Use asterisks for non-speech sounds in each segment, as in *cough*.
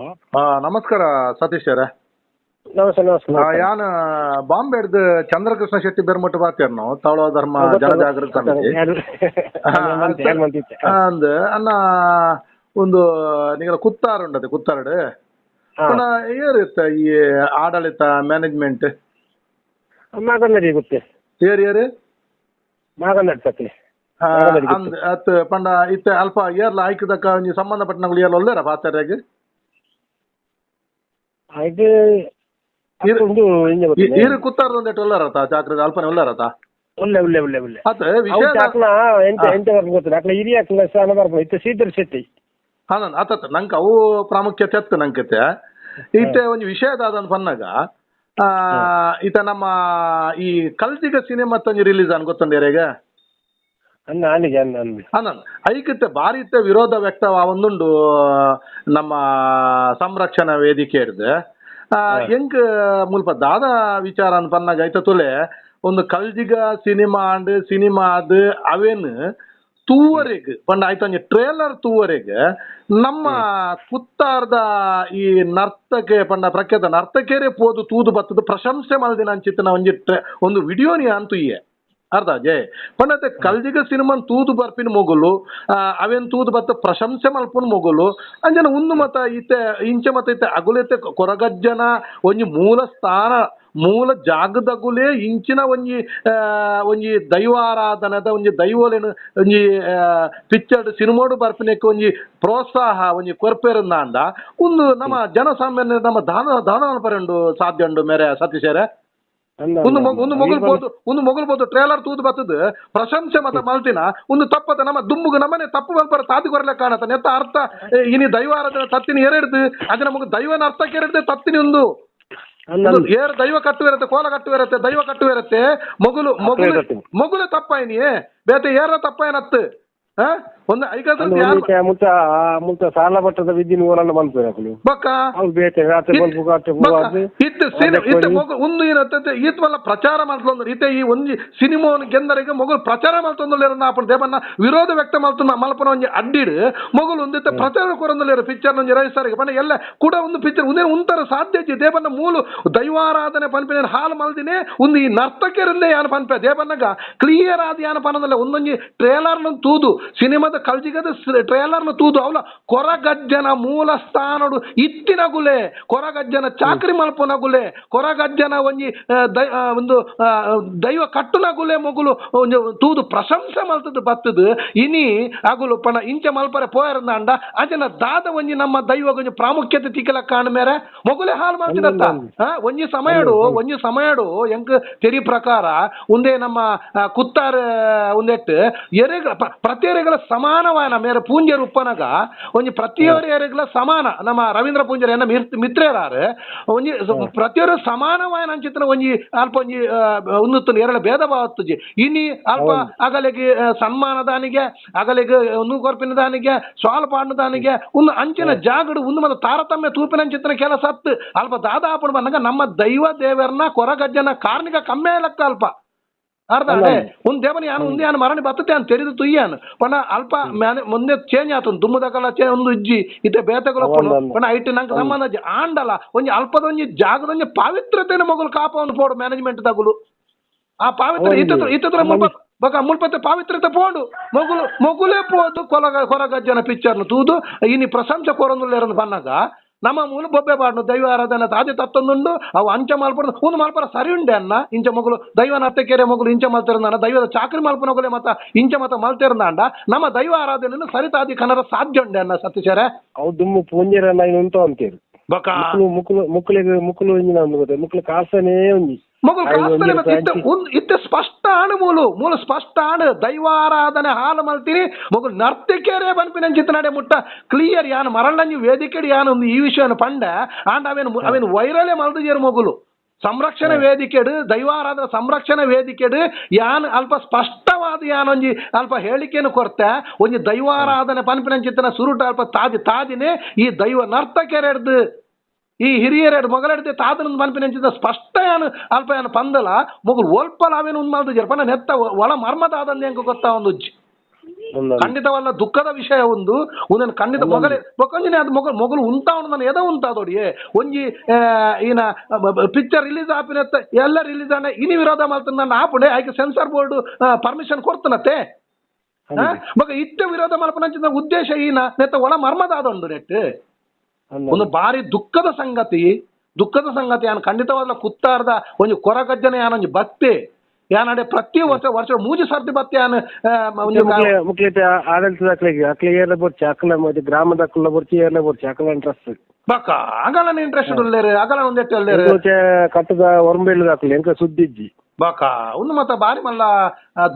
ಆ, ನಮಸ್ಕಾರ ಸತೀಶ್ ಅವರೇ. ನಮಸ್ತೆ ನಮಸ್ತೆ. ಆ, ಯಾನ್ ಬಾಂಬೆಡ್ದು ಚಂದ್ರಕೃಷ್ಣ ಶೆಟ್ಟಿ ಬೆರ್ಮಟ್ಟು ಬಾತೇರ್ ನಾವು ತಾಳೋ ಧರ್ಮ ಜನಜಾಗೃತಿ ಸಮಿತಿ ಅಂದ್ ಅನ್ನ ಒಂದು ನಿಗಳ ಕುತ್ತಾರ ಉಂಡದೆ ಕುತ್ತಾರಡ್. ಪುನಃ ಏರಿತ್ತ ಈ ಆಡಳಿತ ಮ್ಯಾನೇಜ್ಮೆಂಟ್ ಮಾಗನ್ನಡಿ ಗೊತ್ತೆ. Air air? ಮಾಗನ್ನಡಿ ಸತ್ತಿ ಆ, ಮಾಗನ್ನಡಿ ಗೊತ್ತು. ಅಂದ್ ಅತ್ ಪಂಡ ಇತ್ತೆ ಅಲ್ಪ ಏರ್ಲ ಆಯ್ಕದಕ್ಕ ಒಂಜಿ ಸಂಬಂಧಪಟ್ಟನಗಳು ಏರ್ಲ ಒಲ್ಲೇರ ಇದು ಇರು- ಗೊತ್ತಿಲ್ಲ. ಕುತ್ತಾರದ ಒಲ್ಲಾರತ ಚಾಕ್ರದ ಅಲ್ಪನೆ ಒಲ್ಲಾರತ ಒಳ್ಳೆ ಒಳ್ಳೆ ವಿಷಯ ಎಂತ ಎಂತ ಗೊತ್ತಿಲ್ಲ. ಅಕ್ಲ ಸ್ಥಾನ ಬರ್ಬೋದು ಇತ್ತು ಶೆಟ್ಟಿ. ಹಾನನ್ ಆತತ್ ನಂಗೆ ಅವು ಪ್ರಾಮುಖ್ಯತೆ ಅತ್ತು ನಂಕತೆ ಇತ್ತೆ ಒಂದು ವಿಷಯದ ಪನ್ನಾಗ ಆ ಈತ ನಮ್ಮ ಈ ಕಲ್ತಿಗ ಸಿನಿಮಾ ತಂದು ರಿಲೀಸ್ ಅನ್ ಗೊತ್ತಂದೇರೆಗ ಅನ್ನ ಅನಿಗೆ ಅನ್ನ ಅನ್ಬಿ ಹಾನನ್ ಐಕಿತ್ತೆ ಭಾರಿ ವಿರೋಧ ವ್ಯಕ್ತ ಒಂದುಂಡು ನಮ್ಮ ಸಂರಕ್ಷಣಾ ವೇದಿಕೆ ಹಿಡ್ದು ಹೆಂಗ್ ಮುಲ್ಪ ದಾದ ವಿಚಾರ ಅಂತ ಪನ್ನಾಗ ಐತ ತುಲೆ ಒಂದು ಕಲ್ಜಿಗ ಸಿನಿಮಾ ಅಂಡ್ ಸಿನಿಮಾ ಅದು ಅವೇನು ತೂವರೆಗ್ ಪಂಡ ಆಯ್ತು ಟ್ರೇಲರ್ ತೂವರೆಗ್ ನಮ್ಮ ಕುತ್ತಾರ್ದ ಈ ನರ್ತಕೆ ಪಂಡ ಪ್ರಖ್ಯಾತ ನರ್ತಕೆರೆ ಪೋದು ತೂದು ಬತ್ತದು ಪ್ರಶಂಸೆ ಮಲ್ದಿನ ಅಂಚಿತ್ತಿನ ಒಂಜಿ ಒಂದು ಒಂದು ವಿಡಿಯೋನಿ ಅಂತೂ ಇಯೆ. ಅರ್ಧ, ಜೆ. ಪಂಡತೆ ಕಲ್ಜಿಗ ಸಿನಿಮನ್ ತೂದು ಬರ್ಪಿನ ಮೊಗಲು ಅವೇನ್ ತೂದು ಬತ್ತ ಪ್ರಶಂಸೆ ಮಲ್ಪನ್ ಮೊಗಲು ಅಂಜನ ಉಂದು ಮತ ಈತೆ, ಇಂಚೆ ಮತ ಈತೆ ಅಗುಲೆತೆ ಕೊರಗಜ್ಜನ ಒಂಜಿ ಮೂಲ ಸ್ಥಾನ, ಮೂಲ ಜಾಗದಗುಲೇ ಇಂಚಿನ ಒಂಜಿ ಒಂಜಿ ದೈವಾರಾಧನದ ಒಂಜಿ ದೈವಲೇನು ಒಂಜಿ ಪಿಕ್ಚರ್ಡ್ ಸಿನಿಮಾಡು ಬರ್ಪಿನಕ್ಕೆ ಒಂಜಿ ಪ್ರೋತ್ಸಾಹ, ಒಂಜಿ ಕೊರ್ಪೆರನ್ನ ಅಂದ. ಒಂದು ನಮ್ಮ ಜನಸಾಮಾನ್ಯ ನಮ್ಮ ದಾನ ದಾನ ಪರಂಡು ಸಾಧ್ಯ ಉಂಡು ಮೇರೆ ಸತೀಶರೇ ಒಂದು ಮೊಗಲ್ ಬೋದು ಒಂದು ಟ್ರೇಲರ್ ತೂದು ಬತ್ತದ ಪ್ರಶಂಸೆ ಮತ ಮಲ್ಟಿನ? ಒಂದು ತಪ್ಪದ ನಮ್ಮ ದುಮ್ಮುಗ ನಮ್ಮನೆ ತಪ್ಪು ಬಲ್ಪರ ತಾತಿ ಕೊರಲೆ ಕಾಣತ್ತ. ನೆತ್ತ ಅರ್ಥ ಇನಿ ದೈವಾರದ ತತ್ತಿನ ಏರಿಡ್ದು ಅದು ನಮಗೆ ದೈವನ ಅರ್ಥ ಎರಡ್ದೆ ತತ್ತಿನ ಒಂದು. ಏರ್ ದೈವ ಕಟ್ಟುವಿರತ್ತೆ ಕೋಲ ಕಟ್ಟುವಿರತ್ತೆ ದೈವ ಕಟ್ಟುವಿರತ್ತೆ. ಮೊಗಲು ಮೊಗುಲು ಮೊಗಲು ತಪ್ಪ ತಪ್ಪಾಯಿನಿ ಬೇತೆ ಏರ ತಪ್ಪ ಹಾ? ಒಂದು ಅನ್ನ ಯಾರು ಒಂದು ಮುತ್ತ ಮುತ್ತ ಸಾಲ ಬಟ್ಟದ ವಿದ್ಯೆ ಊರನ್ನ ಬಂದ್ಬೇಕು ಹಾಕ್ಲು ಬಕ್ಕ. ಅವ್ರು ಬೇತೆ ರಾತ್ರಿ ಬಲ್ಪು ಕಾಟೆ ಹೋಗೋದು ಇತ್ತು ಸಿನಿ ಇತ್ತು ಮೊಗ ಒಂದು ಏನತ್ತೆ ಈತ್ ವಲ್ಲ ಪ್ರಚಾರ ಮಾಡ್ತಂದ್ರೆ ಈತೆ ಈ ಒಂದು ಸಿನಿಮಾವನ್ನು ಗೆಂದರಿಗೆ ಮಗು ಪ್ರಚಾರ ಮಾಡ್ತಂದ್ರೆ ಆಪಣ ದೇವನ್ನ ವಿರೋಧ ವ್ಯಕ್ತ ಮಾಡ್ತಂದ ಮಲ್ಪನ ಒಂಜಿ ಅಡ್ಡಿಡ್. ಮೊಗಲು ಒಂದಿತ್ತ ಪ್ರಚಾರ ಕೊರಂದಲೇರು ಪಿಕ್ಚರ್ ಒಂಜಿ ರೈಸರಿಗೆ ಬನ್ನ ಎಲ್ಲ ಕೂಡ ಒಂದು ಪಿಕ್ಚರ್ ಒಂದೇ ಒಂಥರ ಸಾಧ್ಯ ಇಜ್ಜಿ ದೇವನ್ನ ಮೂಲು ದೈವಾರಾಧನೆ ಪನ್ಪಿನ ಹಾಲು ಮಲ್ದಿನೇ ಒಂದು ಈ ನರ್ತಕರಿಂದೇ ಯಾನ ಪನ್ಪೆ. ದೇವನ್ನಗ ಕ್ಲಿಯರ್ ಆದ ಯಾನ ಪನದಲ್ಲ ಒಂದೊಂಜಿ ಟ್ರೇಲರ್ನ ತೂದು. ಸಿನಿಮಾದ ಕಲ್ಜಿಗದ ಟ್ರೇಲರ್ನ ತೂದು ಅವಲ ಕೊರಗಜ್ಜನ ಮೂಲ ಸ್ಥಾನಡು ಇತ್ತಿನ ಗುಲೆ ಕೊರಗಜ್ಜನ ಚಾಕ್ರಿ ಮಲ್ಪನ ಗುಲೆ ಕೊರಗಜ್ಜನ ಒಂಜಿ ಒಂದು ದೈವ ಕಟ್ಟುನ ಗುಲೆ ಮೊಗುಲು ತೂದು ಪ್ರಶಂಸೆ ಮಲ್ತದ್ದು ಬತ್ತದು. ಇನಿ ಅಗುಲು ಪಣ ಇಂಚ ಮಲ್ಪರೆ ಪೋಯರಂದ ಅಜನ ಅಂಚನ ದಾದ ಒಂಜಿ ನಮ್ಮ ದೈವ ಒಂಜಿ ಪ್ರಾಮುಖ್ಯತೆ ತಿಕ್ಕಲ ಕಾಣ ಮೇರೆ. ಮೊಗುಲೆ ಹಾಲು ಮಾಡ್ತಿದತ್ತ ಹಾ ಒಂಜಿ ಸಮಯಡು ಒಂಜಿ ಸಮಯಡು ಎಂಕ್ ತೆರಿ ಪ್ರಕಾರ ಉಂದೇ ನಮ್ಮ ಕುತ್ತಾರ್ ಕುತ್ತಾರ ಉಂದೆಟ್ ಎರೆಗ ಪ್ರ- ಪ್ರತಿ ಸಮಾನವಾನ ಮೇರೆ ಪೂಂಜರು ಉಪ್ಪನಗ ಒಂಜಿ ಪ್ರತಿಯೊರಿಯರಿಗೆಲ್ಲ ಎರೆಗಳ ಸಮಾನ. ನಮ್ಮ ರವೀಂದ್ರ ಪೂಂಜರ ಏನ ಮಿತ್ ಮಿತ್ರೇರಾರು. ಒಂಜಿ ಪ್ರತಿಯೊರು ಸಮಾನವಾನ ಅಂಚಿತ್ತಿನ ಒಂಜಿ ಅಲ್ಪ ಒಂಜಿ ಉನ್ನತ ಎರಡ ಭೇದ ಭಾವತ್ತುಜಿ ಇನಿ ಅಲ್ಪ ಅಗಲಿಗೆ ಸನ್ಮಾನದಾನಿಗೆ ಸನ್ಮಾನ ದಾನಿಗೆ ಅಗಲಿಗೆ ಒಂದು ಕೊರಪಿನ ದಾನಿಗೆ ಸ್ವಲ್ಪ ಹಣ್ಣು ದಾನಿಗೆ ಒಂದು ಅಂಚಿನ ಜಾಗಡು ಒಂದು ಮತ್ತೆ ತಾರತಮ್ಯ ತೂಪಿನ ಅಂಚಿತ್ತಿನ ಕೆಲಸ ಅಲ್ಪ ದಾದಾಪಣ ಬಂದಾಗ ನಮ್ಮ ದೈವ ದೇವರನ್ನ ಕೊರಗಜ್ಜನ ಕಾರ್ಣಿಕ ಕಮ್ಮಿ ಲೆಕ್ಕ ಅಲ್ಪ. ಅರ್ಧ ಅದೇ ಒಂದ್ ದೇವನ ಯಾನು ಒಂದೇ ಯಾನು ಮರಣಿ ಬತ್ತತೆ ಅಂತ ತೆರಿದು ತುಯ್ಯಾನು ಪಣ ಅಲ್ಪ ಮ್ಯಾನೆ ಮುಂದೆ ಚೇಂಜ್ ಆತು ದುಮ್ಮದಕಲ್ಲ ಚೇ ಒಂದು ಇಜ್ಜಿ ಇತ್ತೆ ಬೇತಗಳ ಅವೊಂದೊಂದು. ಪಣ ಐಟ್ ನಂಗೆ ಸಂಬಂಧ ಆಂಡಲ ಒಂಜಿ ಅಲ್ಪದೊಂಜಿ ಜಾಗದೊಂಜಿ ಪಾವಿತ್ರತೆನ ಮಗಲು ಕಾಪವನ್ನು ಪೋಡು ಮ್ಯಾನೇಜ್ಮೆಂಟ್ ತಗುಲು. ಆ ಪಾವಿತ್ರ ಇತ್ತ ಇತ್ತತ್ರ ಇತ್ತತ್ರ ಮುಲ್ಪ ಬಕ ಮುಲ್ಪತ್ತೆ ಪಾವಿತ್ರತೆ ಪೋಂಡು. ಮೊಗುಲು ಮೊಗುಲೇ ಪೋದು ಕೊಲಗ ಕೊರಗಜ್ಜನ ಪಿಕ್ಚರ್ನು ತೂದು ಇನಿ ಪ್ರಶಂಸ ಕೊರೊಂದುಲ್ಲೇರನ್ನು ಬನ್ನಾಗ ನಮ್ಮ ಮೂಲ ಬೊಬ್ಬೆ ಬಾಡ್ನು ದೈವ ಆರಾಧನೆ ಅದೇ ತತ್ತೊಂದುಂಡು ಅವು ಅಂಚ ಮಾಲ್ಪಡ್ದು. ಒಂದು ಮಾಲ್ಪರ ಸರಿ ಉಂಡೆ ಅನ್ನ ಇಂಚ ಮಗಳು ದೈವನ ಅತ್ತಕೆರೆ ಮಗಳು ಇಂಚ ಮಲ್ತಿರಂದ ದೈವದ ಚಾಕ್ರಿ ಮಲ್ಪನಗುಲೆ ಮತ್ತ ಇಂಚ ಮತ ಮಲ್ತಿರಂದ ನಮ್ಮ ದೈವ ಆರಾಧನೆಯನ್ನು ಸರಿತಾದಿ ಕನ್ನಡ ಸಾಧ್ಯ ಉಂಡೆ ಅನ್ನ ಸತ್ಯಚರ ಅವು ದುಮ್ಮು ಪೂಂಜರ ಉಂಟು ಅಂತೀರು ಮುಕ್ಳು ಒಂಜಿನ ಒಂದು ಗೊತ್ತೆ ಕಾಸನೇ ಒಂಜಿ ಮಗು ಐದು ಕಾಸ್ತಲೆ ಮತ್ತೆ ಇತ್ತ. ಒಂದು ಇತ್ತ ಸ್ಪಷ್ಟ ಆಣು ಮೂಲು. ಮೂಲ ಸ್ಪಷ್ಟ ಆಣು ದೈವಾರಾಧನೆ ಹಾಲು ಮಲ್ತೀರಿ. ಮಗು ನರ್ತಿಕೆರೆ ಬನ್ಪಿನ ಚಿತ್ರನಾಡೆ ಮುಟ್ಟ. ಕ್ಲಿಯರ್ ಯಾನು ಮರಳಂಜಿ ವೇದಿಕೆಡಿ ಯಾನು ಒಂದು ಈ ವಿಷಯನ ಪಂಡ. ಆಂಡ ಅವೇನು ಅವೇನು ವೈರಲೇ ಮಲ್ದಿಜೇರು ಮಗುಲು. ಸಂರಕ್ಷಣೆ ವೇದಿಕೆಡು ದೈವಾರಾಧನ ಸಂರಕ್ಷಣೆ ವೇದಿಕೆಡು ಯಾನ್ ಅಲ್ಪ ಸ್ಪಷ್ಟವಾದ ಯಾನೊಂಜಿ ಅಲ್ಪ ಹೇಳಿಕೆಯನ್ನು ಕೊರ್ತೆ. ಒಂಜಿ ದೈವಾರಾಧನೆ ಪನ್ಪಿನ ಚಿತ್ರನ ಸುರುಟ ಅಲ್ಪ ತಾದಿ ತಾದಿನೇ ಈ ದೈವ ನರ್ತಕೆರೆಡ್ದು ಈ ಹಿರಿಯರ ಮೊಗಲೆಡ್ದೆ ತಾತನದ ಮನ್ಪಿನ ಸ್ಪಷ್ಟ ಏನು ಅಲ್ಪ ಏನು ಪಂದಲ ಮೊಗಲು ಒಲ್ಪಲ ಅವೇನು ಉಂದು ಮಾಡ್ದು ಜರ್ಪನ ನೆತ್ತ ಒಳ ಮರ್ಮದ ಆದಂದೆ ಹೆಂಗ ಗೊತ್ತಾ ಒಂದು. ಖಂಡಿತವಲ್ಲ ದುಃಖದ ವಿಷಯ ಒಂದು. ಒಂದನ್ನು ಖಂಡಿತ ಮೊಗಲೇ ಬೊಕೊಂಜಿನ ಅದು ಮೊಗಲು ಮೊಗಲು ಉಂಟಾ ಉಂಟು ನಾನು ಎದ ಉಂಟಾದೋಡಿ ಒಂಜಿ ಆ, ಈನ ಪಿಕ್ಚರ್ ರಿಲೀಸ್ ಆಪಿನತ್ತ ಎಲ್ಲ ರಿಲೀಸ್ ಆನೆ ಇನಿ ವಿರೋಧ ಮಾಡ್ತಾನೆ. ನಾನು ಆಪುಡೆ ಆಯ್ಕೆ ಸೆನ್ಸಾರ್ ಬೋರ್ಡ್ ಪರ್ಮಿಷನ್ ಕೊಡ್ತಾನತ್ತೆ. ಮಗ ಇತ್ತ ವಿರೋಧ ಮಲ್ಪನ ಉದ್ದೇಶ ಈನ ನೆತ್ತ ಒಳ ಮರ್ಮದಾದೊಂದು ಒಂದು ಒಂದೊಂದು. ಒಂದು ಬಾರಿ ದುಃಖದ ಸಂಗತಿ ದುಃಖದ ಸಂಗತಿ ಯಾನ್ ಖಂಡಿತವಾದ ಕುತ್ತಾರ್ದ ಒಂದು ಕೊರಗಜ್ಜನೆ ಯಾನೊಂದು ಬತ್ತೆ ಯಾನಡೆ ಪ್ರತಿ ವರ್ಷ ವರ್ಷ ಮೂಜಿ ಸರ್ತಿ ಬತ್ತೆ ಯಾನ್ ಮುಕ್ಲೆ ಆಡಳಿತದ ಅಕ್ಲಿಗೆ ಅಕ್ಲಿಗೆ ಏರ್ಲ ಬರ್ಚಿ ಅಕ್ಕಲ ಮತ್ತೆ ಗ್ರಾಮದ ಅಕ್ಕಲ ಬರ್ಚಿ ಏರ್ಲ ಬರ್ಚಿ ಅಕ್ಕಲ ಇಂಟ್ರೆಸ್ಟ್ ಬಕ್ಕ ಅಗಲನ ಇಂಟ್ರೆಸ್ಟ್ ಉಳ್ಳೇರು ಅಗಲ ಒಂದೆಟ್ಟು ಉಳ್ಳೇರು. ಕಟ್ಟದ ಹೊರಂಬೇಳದ ಅಕ್ಲಿ ಎಂಕ ಸುದ್ದಿ ಇಜ್ಜಿ ಬಕ್ಕ ಒಂದು ಮತ್ತ ಬಾರಿ ಮಲ್ಲ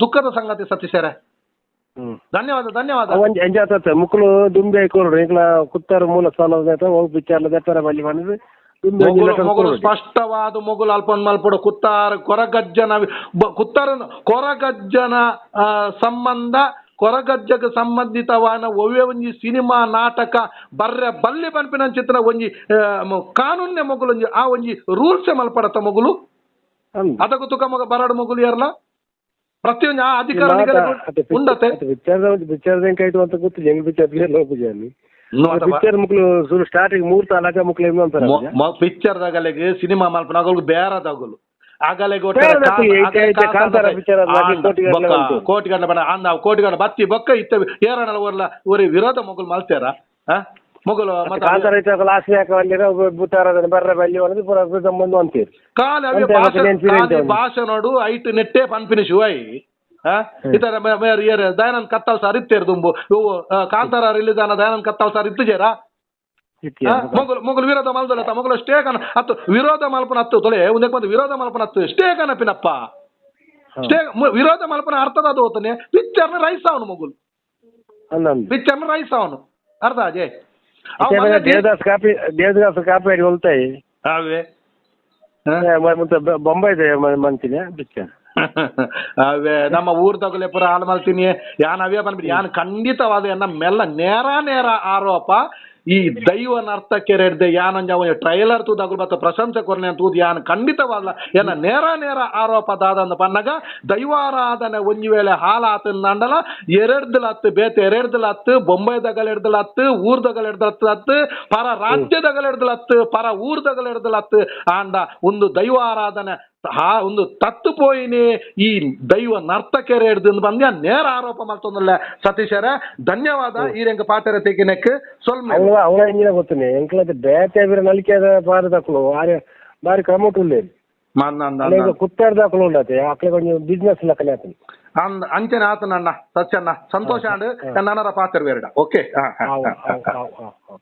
ದುಃಖದ ಸಂಗತಿ ಸತೀಶರೇ. ಧನ್ಯವಾದ ಧನ್ಯವಾದ. ಒಂಜಿ ಎಂಜಾತ ಮುಕ್ಕಳು ದುಂಬೆ ಹಾಕೊಳ್ರಿ ಇಂಕ್ಲ ಕುತ್ತಾರ ಮೂಲ ಸಾಲದ ಹೋಗಿ ಬಿಚ್ಚಾರ್ಲ ದೆತ್ತರ ಬಲ್ಲಿ ಒಂಜಿ ಮೊಗುಲು. ಸ್ಪಷ್ಟವಾದ ಮೊಗಲು ಅಲ್ಪನ್ ಮಲ್ಪಡು ಕುತ್ತಾರ ಕೊರಗಜ್ಜನ ಕುತ್ತಾರ ಕೊರಗಜ್ಜನ ಸಂಬಂಧ ಕೊರಗಜ್ಜಗ ಸಂಬಂಧಿತವಾದ ಒವ್ವೆ ಒಂಜಿ ಸಿನಿಮಾ ನಾಟಕ ಬರ್ರೆ ಬಲ್ಲಿ ಬನ್ಪಿನ ಚಿತ್ರ ಒಂಜಿ ಕಾನೂನ್ಯ ಮೊಗುಲು ಒಂಜಿ ಆ ಒಂಜಿ ರೂಲ್ಸ್ ಮಲ್ಪಡತ್ತ ಮೊಗಲು ಅಂದ್. ಅದಕ್ಕೂ ತುಕ ಮಗ ಬರಡು ಮೊಗಲು ಏರ್ಲ ಪ್ರತಿಯೊಂದು ಆ ಅತ್ತೆ ಪಿಚ್ಚರ್- ಉಂಡತೆ ಒಂದು ಪಿಚ್ಚರ್ದ ಎಂಕ ಆಯ್ತು ಅಂತ ಗೊತ್ತಿಲ್ಲ ಹೆಂಗ್ ಸ್ಟಾರ್ಟಿಂಗ್ ಮೂರ್ ತಾಲಕ ಏನು ಅಂತಾರೆ ಮೊ- ಮೊ- ಪಿಕ್ಚರ್ ದಾಗಲೆಗೆ ಸಿನಿಮಾ ಬೇರದಾಗಲು ಆಗಲೆಗೆ ಉಂಟು. ಕೋಟಿಗಟ್ಟಲೆ ಬಣ್ಣ ಬತ್ತಿ ಬೊಕ್ಕ ಇತ್ತ ಏರಣ ಊರಿ ವಿರೋಧ ಮೊಗಲು ಮಲ್ತಾರ ಮೊಗಲು ಕಾಂತಾರ ಇತ್ತು ಲಾಸ್ಟ್ ಯಾಕ ಬಂದಿರ ಬುತ್ತಾರ ಬರ್ರ ಬಲ್ಲಿ ಒಂದು ಪುರ ಸಂಬಂಧ ಅಂತೀರಿ ಕಾಲಿ ಭಾಷೆ ನೋಡು ಐಟ್ ನೆಟ್ಟೆ ಪನ್ಪಿನ ಶಿವಾಯಿ ಇತರ ದಯಾನಂದ್ ಕತ್ತಲ್ ಸರ್ ಇತ್ತೇರು ದುಂಬು. ಇವು ಕಾಂತಾರ ರಿಲೀಸ್ ಆನ ದಯಾನಂದ್ ಕತ್ತಲ್ ಸರ್ ಇತ್ತಿಜೇರಾ ಮೊಗಲು ಮೊಗಲು ವಿರೋಧ ಮಲ್ದಲ್ಲ ಮೊಗಲು ಸ್ಟೇ ಕನ ಹತ್ತು ವಿರೋಧ ಮಲ್ಪನ ಹತ್ತು ತೊಳೆ ಒಂದಕ್ಕೆ ಬಂದು ವಿರೋಧ ಮಲ್ಪನ ಹತ್ತು ಸ್ಟೇ ಕನಪಿನಪ್ಪ ಸ್ಟೇ ವಿರೋಧ ಮಲ್ಪನ ಅರ್ಥದ ಅದು ಹೋತಾನೆ ಪಿಕ್ಚರ್ನ ರೈಸ್ ಅವನು ಮೊಗುಲು. ಪಿಕ್ಚರ್ನ ರೈಸ್ ಅವನು. ಅರ್ಧ ಅಜಯ್ ದೇವದಾಸ್ ಕಾಪಿ ದೇವದಾಸ್ ಕಾಪಿ ಆಡಿ ಹೊಲ್ತಾಯಿ ಅವೇ ಹ? ಮತ್ತೆ ಬ- ಬೊಂಬೈದೆ ಮಂತಿನ ಪಿಚ್ಚರ್ ಅವೇ *laughs* ನಮ್ಮ ಊರ್ ತಗೊಲೆ ಪುರ ಹಾಳು ಮಾಡ್ತೀನಿ ಯಾನ್ ಅವೇ ಬಂದ್ಬಿಟ್ಟು ಯಾನ್ ಖಂಡಿತವಾದ ಎನ್ನ ಮೆಲ್ಲ ನೇರ ನೇರ ಆರೋಪ. ಈ ದೈವನ ಅರ್ಥ ಕೆರೆಡ್ದೆ ಯಾನಂಜ ಟ್ರೈಲರ್ ತೂದಾಗಲು ಮತ್ತು ಪ್ರಶಂಸೆ ಕೊರನೆ ತೂದ್ ಯಾನ್ ಖಂಡಿತವಾಗ್ಲ. ಏನ ನೇರ ನೇರ ಆರೋಪ ದಾದಂದ ಪನ್ನಗ ದೈವಾರಾಧನೆ ಒಂಜಿ ವೇಳೆ ಹಾಲಾತನ್ ನಂಡಲ ಎರಡ್ದಲ ಹತ್ತು ಬೇತೆ ಎರಡ್ದಲ ಹತ್ತು ಬೊಂಬೈದಗಲ್ ಎಡ್ದಲ ಹತ್ತು ಊರ್ದಗಲ್ ಎಡ್ದಲ ಹತ್ತು ಹತ್ತು ಪರ ರಾಜ್ಯದಗಲ್ ಎಡ್ದಲ ಹತ್ತು ಪರ ಊರ್ದಗಲ್ ಎಡ್ದಲ ಹತ್ತು ಆಂಡ ಒಂದು ದೈವಾರಾಧನೆ ಹಾ ಒಂದು ತತ್ತು ಪೋಯಿನಿ ಈ ದೈವ ನರ್ತಕೆರೆ ಹಿಡ್ದು ಬಂದು ನೇರ ಆರೋಪ ಮಾಡ್ತೊಂದಲ್ಲ ಸತೀಶರ ಧನ್ಯವಾದ ಈ ರಂಗ ಪಾಠರ ತೆಗಿನಕ್ಕೆ. ಸ್ವಲ್ಪ ಅವಳ ಅವಳ ಇಂಜಿನ ಗೊತ್ತನೆ. ಎಂಕ್ಲದ ಬೇತೆ ಬಿರ ನಲಿಕೆದ ಬಾರಿ ದಕ್ಕಲು ಬಾರಿ ಬಾರಿ ಕ್ರಮಟ್ ಉಳ್ಳೇ ಅಲ್ಲ ಕುತ್ತಾಡ್ದ ಹಾಕೊಂಡು ಉಂಡತೆ. ಅಕ್ಲೆ ಕೊಂಚ ಬಿಸ್ನೆಸ್ ಲೆಕ್ಕನೆ ಆತನು ಅಂದ್ ಅಂಚನೆ ಆತ ನನ್ನ ಸಚ್ಚನ್ನ ಸಂತೋಷ ಅಂಡ್ ನನ್ನರ ಪಾತ್ರ ಬೇರಡ ಓಕೆ ಹಾ ಹಾ ಅವ್ ಹಾ ಅವ್ ಅವ್ ಅವ್